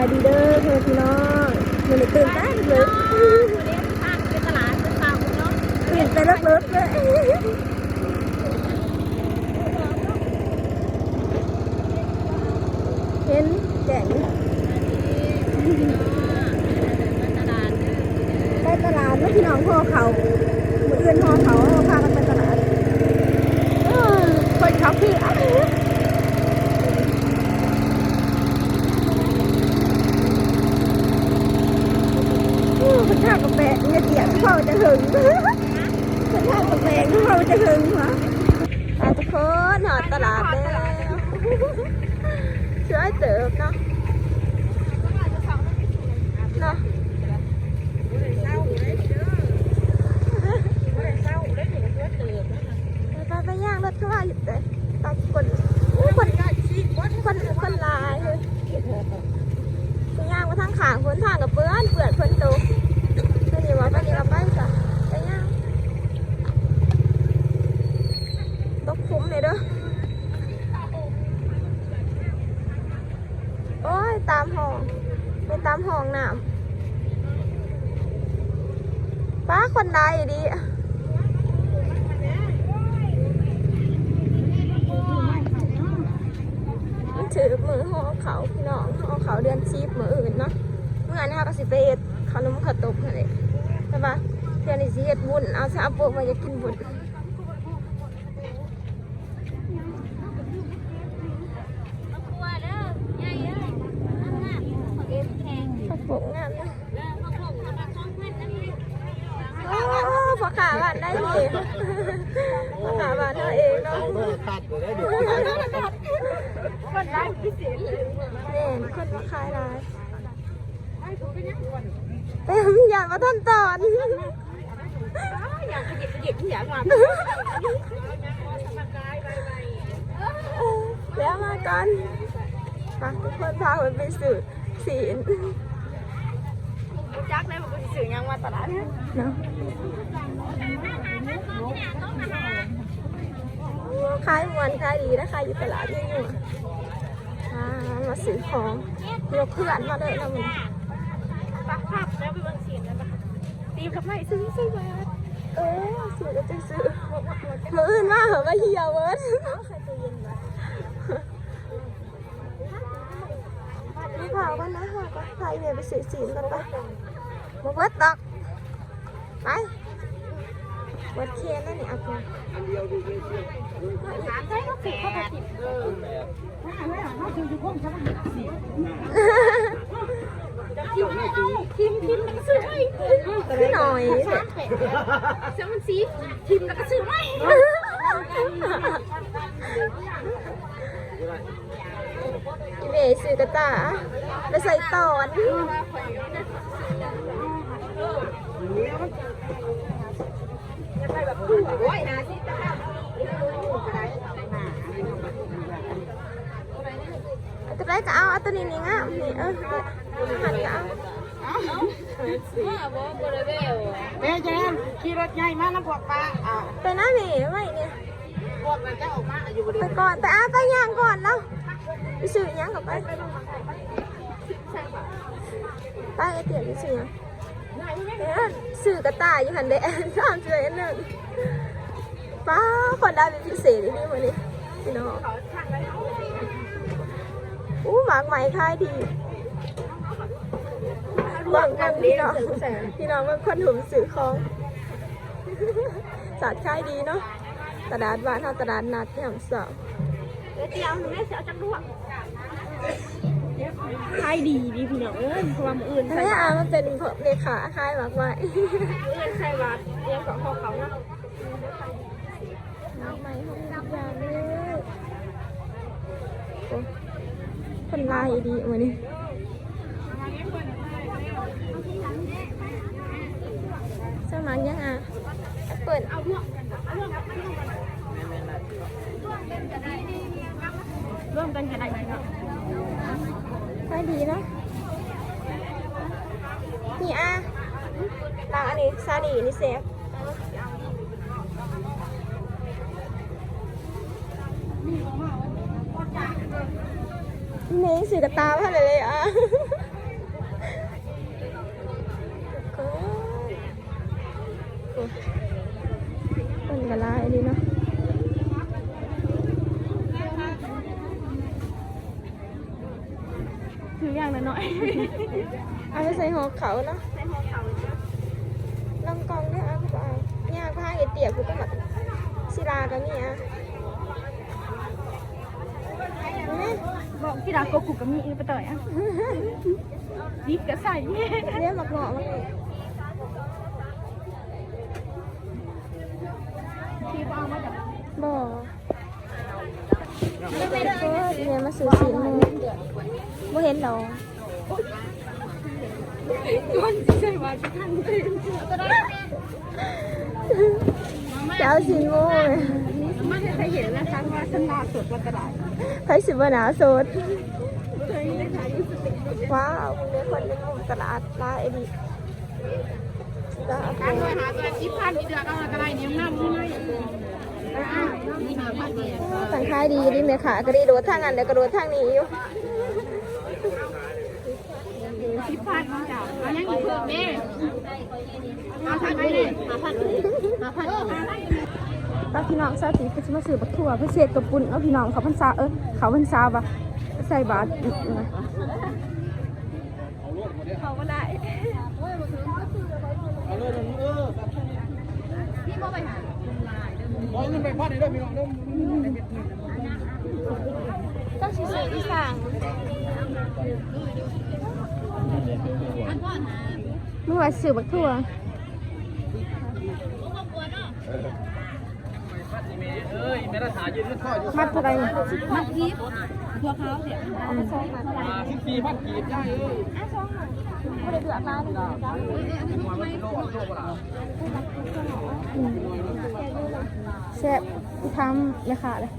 ายดีเด้อเพื่อนพี่น้องมันนี้ตื่นเต้นเลยเรียนทางเป็นตลาดเป็นฟาร์มเนาะตื่นเต้นเลิศๆเลยเห็นแก่งตลาดไปตลาดแล้วพี่น้องห่อเขามืออื่นห่อเขาเอาพากันไปตลาดเออคนเขาคืออะไรโอ้คนข้าวกับแบะ เขาจะหึงคนข้าวกับแบะที่เขาจะหึงหรออะทุกคนหอดตลาดแล้วช่วยเติบเนาะเนาะไปไปย่างรถเข้ามาหยุดเลยตอนคนคนคนคนลายเลยย่างมาทางขางคนทางกับเปื้อนเปื่อนคนโต นี่ว่าไปนี่เราไปจ้ะไปย่างตกคุ้มเลยเด้อโอ้ยตามห้องไปตามห้องน้ำป้าคนใดดี มันถือมือห่อเขาพี่น้องห่อเขาเดือนชีพมืออื่นเนาะเมื่อนี้ก็สิไปเอ็ดขนมข้าวต้มนั่นเองใช่ปะเดือนนี้สิเอ็ดบุญเอาซาโปะมาจะกินบุญครัวเด้อใหญ่เด้องามๆเอ็นแข็งข้าวโปะงานะแล้วข้าวโพดกำลังท้องพันนั่นเองโอ้พอขาบานได้ดีพอขาบ้านเอเองเนาะตัดอยู่ได้ดิคนได้พิเศษเลยเนี่ยคนมาขายร้านเต็มอยากมาท่านตอน อย่ากหยิบหยิบที่อยากมาแล้วมากันมาทุกคนพาคนไปสื่อศีลจักได้บอกว่าสื่อยังมาตลาดเนาะขายมวนขายดีนะขายอยู่ตลาดนี่อยู่มาซื้อของยกเพื่อนมาเลยนะมึงปักภาพแล้วไปเบิ่งเสียงกันปะตีกับไมซื้อซื้อมา เออซื้อก็จะซื้อมืออื่นมาเหรอมาเหี่ยเวิร์ดนี่เผากันนะค่ะก็ใครเนี่ยไปซื้อศีกันปะมาเวิร์ดตอกไปเวิร์ดเคนนั่นนี่เอาไปถามได้ก็สิเข้าไปติดเออ ทิมทิมแล้วก็ซื้อไม่พี่หน่อยเสียงมันสีทิมแล้วก็ซื้อไม่อีเมย์ซื้อกระตาไปใส่ตอนโอ้ยนะสิเอา ตัวแรก็เอาเอาตัวนี้นี่งามนี่เออหันก็เอาว่าบ่บ่ได้เบลแม่แจมขี่รถใหญ่มากน้ำพวกปลาอ่าไปน้าหนีไว้เนี่ยพวกนั้นจะออกมาอยู่บริไปก่อนไปอาไปย่างก่อนเนาะไปซื้อหยังกับไปไปไอเตี๋ยวไปซื้อหยังเนี่ยซื้อกระต่ายอยู่หันเดะสามสิบเอ็ดหนึ่งป้าคนได้เป็นพิเศษอีนี่วันนี้พี่น้อง อู้หมากไหมค่ายดีเบิ่งกันพี่น้องพี่น้องเป็นคนหุ่มสื่อของสัตว์ค่ายดีเนาะตลาดบ้านเฮาตลาดนัดที่หำสาวเดี๋ยวเตียวหนูแม่เสียจักดวงขายดีดีพี่น้องเอ้ยเพราะว่ามืออื่นใช่อามันเป็นเลขาขายมากมายเอื้อนใส่บาทเรียกกับพ่อเขานะมากมายทุกอย่างเลยโอ้ คนลายดีมานี่สมัครยังอะเปิดเอาร่วมกันกันได้ไหมครับขายดีเนาะนี่อะต่างอันนี้ซาดีนี่เซฟนี่ พี่เน้สีกระตาพันอะไรอะเป็นกระลายดีเนาะถืออย่างน้อยๆเอาไปใส่หัวเขาเนาะ บอกที่รักก็กูกับมีไปต่อยอะดิบก็ใส่เรียหมักหงาะมาเลยที่เอามาจากบ่ไม่ได้เนี่ยมาซื้อสินมือบ่เห็นหรอมันที่ใส่มาที่ทันเลยจะเอาสินโม่เลยมันเคยเห็นแล้วครั้งว่าฉันลาสดมาตลาด ใครสิบหนาสดว้าวคุณเลี้ยงคนเป็นหนุ่ตลาดลาเอดีจ้าการด้วยหาตัวที่พันที่เดือดเอาอะไรเนี่ยน้ำที่ไหนสังขายดีดีไหมคะก็ดีโดดทางนั้นแล้วก็โดดทางนี้อยู่ที่พันมาจากยังอีกเพิ่มเด้เอาทางไหนเนี่ยมาพันมาพัน ตาพี่น้องซาติก็จะมาซื้อบักถั่วเพื่อเศษกับปุ่นเอาพี่น้องเขาพันซาเออเขาพันซาปะใส่บาตรเขาก็ได้เอาเลยเออพี่บ่ไปหาบอยเงินไปพันได้พี่น้องเด้อต้องซื้อที่สั่งเมื่อวานซื้อบักถั่ว เอ้ยแม่รัฐายืนข้ออยู่มัดเท่าไหร่มัดทิพย์ทัวเขาเนี่ยมาสิบสี่พันกีบได้เอ้ยไม่ได้เดือดร้อนเลยมาไม่โลกโลกละแซ่บทำเลยค่ะเลย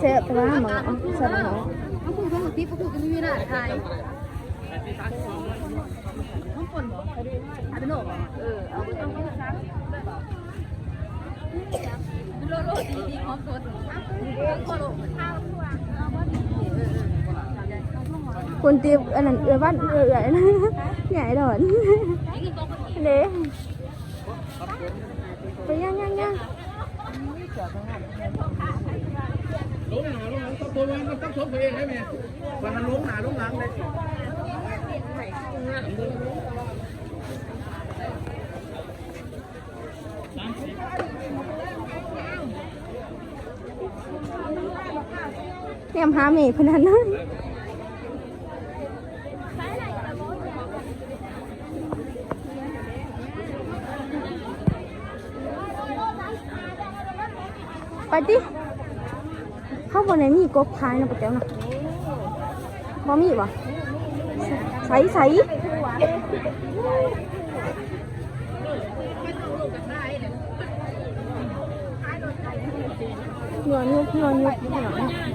แซ่บแต่ว่าหมอแซ่บหมอเขาพูดว่าทิพย์เขาพูดกันไม่มีหน้าไทยต้องปนบ่อาเป็นโหนกเออเอาไปต้องไป ซักโลโลดีดีพร้อมตัวโคโลข้าวทั่วเอาบ่ดีเออคุณตีบอันนั้นเอือบ้านเอือเอือนะใหญ่ดอนเด้ไปย่างย่างย่างลงหนาลงหลังต้องตัวมันต้องชมตัวเองได้ไหมวันนั้นลงหนาลงหลังเลย เตรียมหาเมฆพนันนั้นไปดิเข้าบนไหนมีกบขายนะปะเจ้านะบ่มีวะใสใสเงินยุบเงินยุบขนาดนี้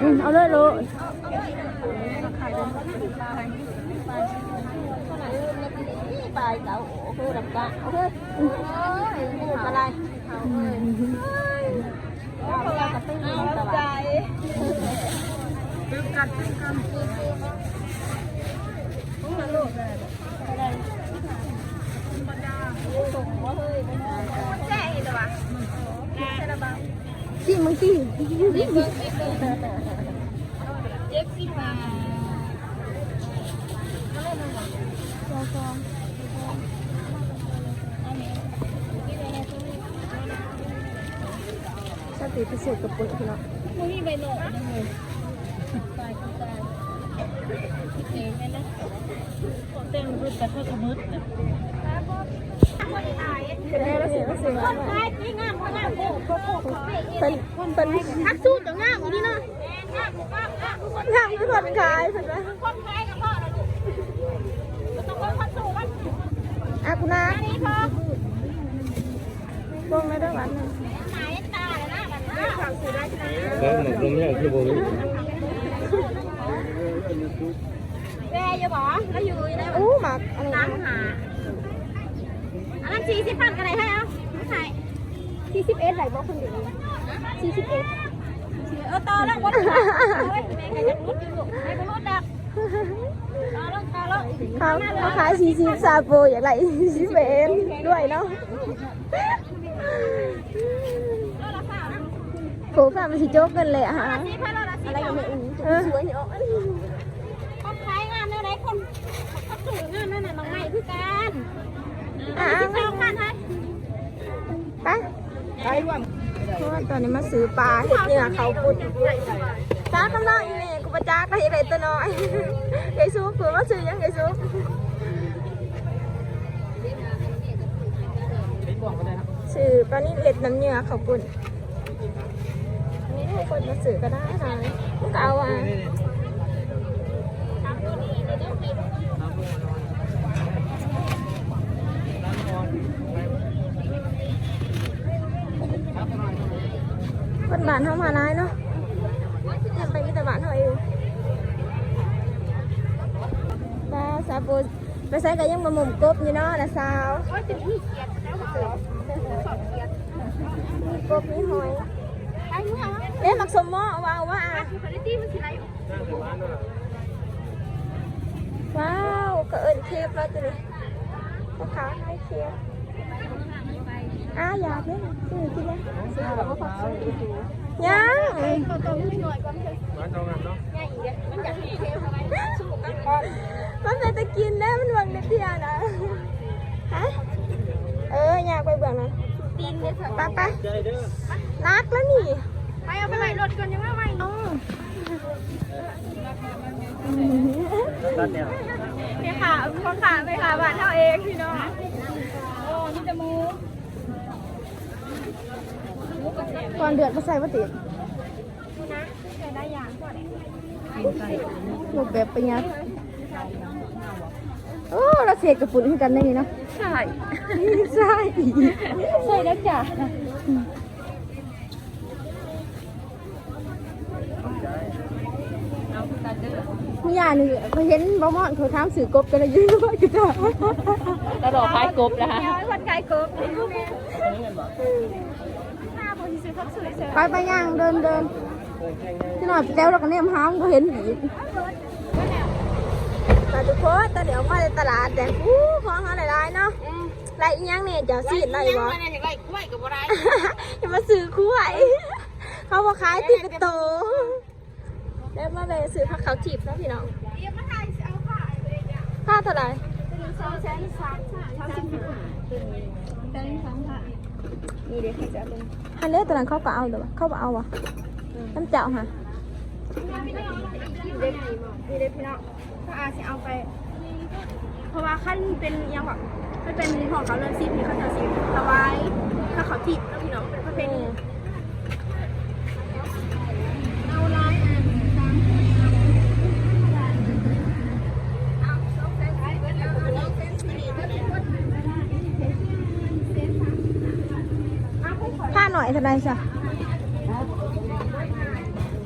อืมเอาเลยลูกปลายเสาโอ้โหดำกะโอ้โหพูดอะไรเขาเอ้ยเอาเรากับตื้อตลาดตึ้งกันตึ้งกันแจ้งอีกแล้ววะ สิมึงสิเจ็บสิมาสติพิเศษกับปุ่นพี่น้องมึงมีใบหนอนเลยตายตายเจ๋งไหมนะเต็มรุดแต่เพื่อขมืดนะ เป็นไงแล้วเสียแล้วเสีย คนขายที่งามคนงามโอ้โหโอ้โหเป็นเป็นทักสู้จะงามนี่เนาะงามงามงามคนทางที่คนขายเห็นไหมคนขายกับพ่อเราต้องคนคนสู้กันอากูนานี่พอบงไม่ได้หวานหนึ่งหายตาแล้วนะแบบนี้แล้วหมกลมอย่างที่บอกแม่อย่าบอกแล้วอยู่ในอู้หมักอะไรล้างหาอันนั้นสี่สิบพันกันไหนให้เอา ใช่ที่สิบเอ็ดไหลบอกคนเดียวสี่สิบเอ็ดเออต่อแล้ววัดเฮ้ยแม่ก็จะรุดอยู่ลูกให้ไปรุดเขาเขาขายสี่สิบซาโปอย่างไรสิบเอ็นด้วยเนาะโผล่ฟ้ามันสิโจ๊กกันเลยอะฮะอะไรกันเนี่ยเออสวยเนาะเขาขายงานอะไรคนเขาถืองานนั่นน่ะน้องใหม่คือกันอะที่เจ้ากันให้ ไปไปรวมเพราะว่าตอนนี้มาซื้อปลาเห็ดเหนือเขาปุ่นจ้าคำน้อยอีนี่กูประจ้าก็เห็ดอะไรตัวน้อยไก่ซุปกูมาซื้อยังไก่ซุปซื้อปลานี่เห็ดน้ำเหนือเขาปุ่นอันนี้ให้คนมาซื้อก็ได้นะมึงก็เอาอะ คนบ้านเฮามาร้ายเนาะยังไปมีแต่บ้านเฮาเองปลาซาโปไปใส่ก็ยังมาหมุมกบอยู่เนาะนะสาวว่าจะมีเกียรติแล้วเอามีกบมีหอยไอ้เนี่ยเอ๊ะมักสมหมอวาวว่าคือคุณภาพมันสิไรว้าวก็เอิญเคฟแล้วจ้ะนี่ลูกค้าให้เคฟ อ้าอยากเล่นซื้อกินเลยซื้อแล้วก็ผักซื้อยังตัวตัวนิดหน่อยก่อนเลยง่ายอีกมันอยากให้เทปอะไรสู้กันก่อนมันเป็นตะกินได้มันวังนิดเดียนะฮะเอออยากไปเบื่อนะตีนเนี่ยไปไปนักแล้วนี่ ไปเอาไปไหนรถก่อนยังไม่ไหวอ๋อเนี่ยค่ะพ่อขาไปค่ะบ้านเท่าเองพี่น้องโอ้นี่จะมู ก่อนเดือดมาใส่ปฏินะใช้ได้ยางก่อนลูกแบบเป็นยังโอ้เราเสกกระปุนคือกันได้นี่เนาะใช่ใช่ใช่แล้วจ้ะมีอย่างหนึงเขาเห็นบ่มอนเขาทำสื่อกบกันเลยยืนว่าอยู่จ้ะกระโดดคล้ายกบนะคะเดี๋ยวคนไกลกบหน้าโพสิซื้อทักสวยเสริม ไปไปย่างเดินเดินที่หน่อยแก้วเราก็เนี่ยห้ามก็เห็นอีกแต่ทุกคนตอนเดี๋ยวมาในตลาดแต่อู้ของอะไรหลายๆเนาะไรอีหยังเนี่ยจะซีดไรบ่ไม่ได้ไรกับอะไรอย่ามาซื้อคุ้ยเขาบอกขายติดกระโตแล้วมาไปซื้อผักขาวจีบนะพี่น้องค่าเท่าไหร่สองแสนสามค่ะ นี่เด็กเขาจะเป็นฮันเล่ตอนนั้นเขาก็เอาเดี๋ยวเขาก็เอาวะน้ำเจ้าค่ะเด็กนี่เด็กพี่น้องก็อาจจะเอาไป เพราะว่าขั้นเป็นยังแบบมันเป็นของเขาเรือนซิปนี่เขาจะซิปถวายถ้าเขาทิพย์แล้วพี่น้องเป็นประเพณีเอาร้ายอันสามเอาสองเส้นเอาสองเส้นสี่เส้นสามเอาไปขอ ค่า หน่อยเท่าไรจ้ะ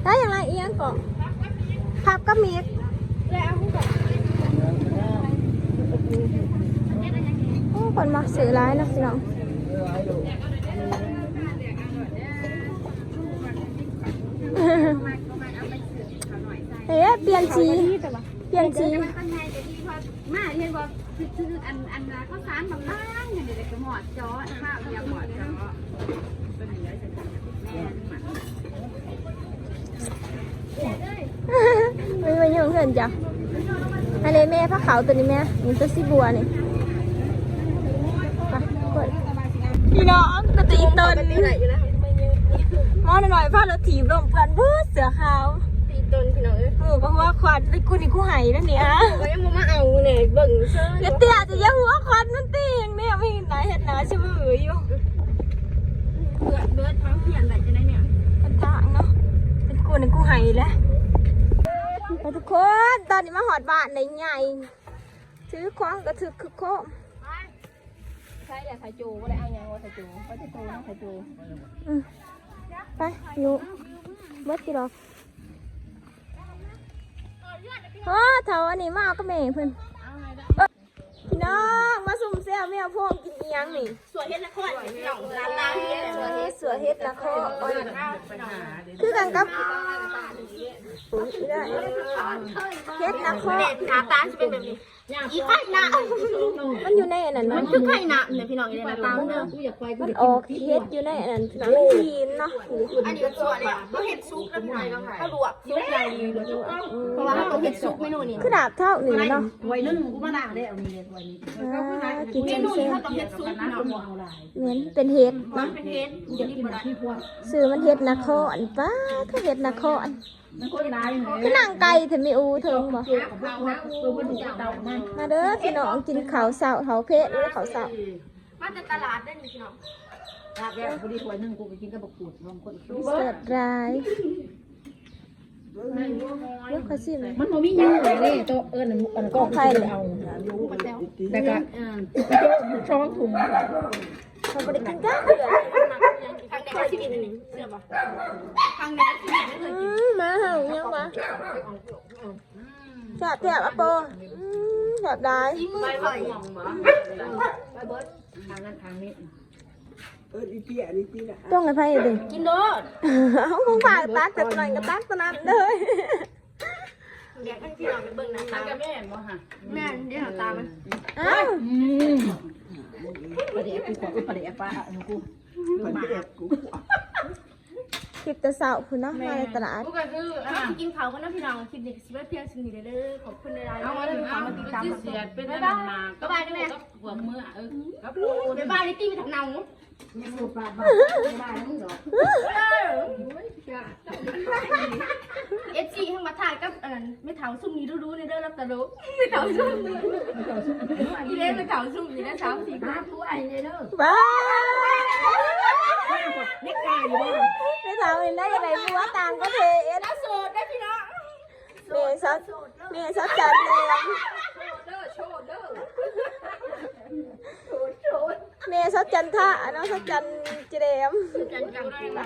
ได้อย่างไรเอียงก่อนพับก็มีแล้วเอาไปก่อนโอ้คนมาซื้อร้ายนะพี่น้องเฮ้ยเปลี่ยนสีเปลี่ยนสีมาเรียนว่าคืออันอันข้าวสารบางๆอย่างเด็กก็หมอดจอข้าวเรียงหมอดจอ ไม่มายุ่งเกินจ้ะอันนี้แม่ผ้าขาวตัวนี้แม่นี่ตัวสีบัวนี่ไปกดพี่น้องกระตีตนมอหน่อยๆผ้ารถถีบลมเพื่อนเพื่อเสือขาวตีตนพี่น้องเอ้ยเออเพราะว่าควันไปกูนี่กูไห้แล้วเนี่ยก็ยังมาเอาเนี่ยเบิ่งเสื้อเดี๋ยวเตี้ยจะยังหัวควันนั่นตีอย่างเนี่ยไม่เห็นไหนเห็นหนาชิบะหืออยู่เบิดเบิดเขาเขียนอะไรจะได้เนี่ยเป็นต่างเนาะเป็นกูนี่กูไห้แล้วไป ทุกคนตอนนี้มาหอดบ้านในใหญ่ซื้อควางกระถึกคือโคมใช่แหละไข่จูก็ได้เอาอย่างว่าไข่จูก็จะตูนะไข่จูอืมไปอยู่เบิดกี่ดอกโอ้เถาอันนี้มาเอาก็แม่เพิ่นเอ้ย พี่น้องมาสุ่มเสี่ยวแมวพวงกินเอียงนี่สวยเฮ็ดละครพี่น้องร้านร้านเฮ็ดเสือเฮ็ดเสือเฮ็ดนะเขาคือกันกับอุ๊ยได้เฮ็ดนะเขาหน้าตาจะเป็นแบบนี้ อีไข่หนามันอยู่ในอันนั้นมัมันนคือไข่หนาเนี่ยพี่น้องอยู่ในตามเด้อมันออกเฮ็ดอยู่ในอันนั้นพี่น้องจีนเนาะอันนี้ก็ส่วนเนี่ยเขาเห็ดซุปแล้วพี่น้องเขาลวกซุปอย่างนี้เพราะว่าเขาต้องเห็ดซุปเมนูนี้คือดาบเท่าหนึ่งเนาะไว้นึ่งกูมาด่าได้เอานี่เลยไว้นี่อ่ากินเมเส้นนูเส้นี้นเขาต้องเห็ดซุปน้ำเนาะกูเอาลายเหมือนเป็นเฮ็ดมัเนาะนเป็นเห็ดกูจะกินแบบที่พวกซื้อมันเฮ็ดนครป้าก็เฮ็ดนคร มันก็ลายเลยคือนางไก่ถึงมีอูเถิงบ่เอาว่ากูมันดูเตามัน มาเด้อพี่น้องกินข้าวเช้าข้าวเพชรหรือข้าวเช้ามาจากตลาดได้นี่พี่น้องลาบแล้วพอดีถ้วยนึงกูไปกินกับบักกูดลองคนเสิร์ฟร้ายเลือกเขาสิเลยมันบ่มียืดเลยโตเอิ้นอันก็ใครเอาแต่ก็ช่องถุง เขาบ่ได้กินจ้าเดือ ทางไหนก็ชีวิตอันนี้เชื่อป่ะทางไหนก็ชีวิตไม่เคยอืมมาเห่ายังวะแซ่บแซ่บอะโปอืมแซ่บได้กินมือข่อยทางนั้นทางนี้ต้องให้ไผดึงกินโดดเอาคงฝากตักแต่ตัวนั้นก็ตักตัวนั้นเลยเดี๋ยวพี่น้องไปเบิ่งหน้าตาแม่บ่ฮะแม่เดี๋ยวหน้าตามันอ้าวอืมประเดี๋ยวกูขอกูประเดี๋ยวป้ากู มาคลิปแต่เช้าพุ่นเนาะมาในตลาดกูก็คืออะมากินข้าวกันนะพี่น้องคลิปนี้สิว่าเพียงสิ่งนี้เด้อขอบคุณหลายๆเอามาที่เอามามาติติดดตาตามมมาเสียเป็นบ๊ายน้ำบายมาบ๊ายบายนะแม่หัวมือเออกับบ๊ายบายลิตี้ไปทางเนายังสูบปลาบ้าบ้ามึงเหรอ เอ ฟซีทั้งมาถ่ายกับอันนั้นไม่เถาซุ่มนี้รู้ๆในเด้อรับตะลุไม่เถาซุ่มอีเด้ไม่เถาซุ่มนี่นะสามสี่ห้าผู้ไอ้เนี่ยเด้อบ้านี่กายอยู่บ้างไม่ถามเลยได้ยังไงบัวต่างก็เทเอ็ดโสดได้พี่น้องเมย์ซัดเมย์ซัดจันเลยเด้อโชว์เด้อเมย์ซัดจันท่าน้องซัดจันเจเดมจันจังได้ละ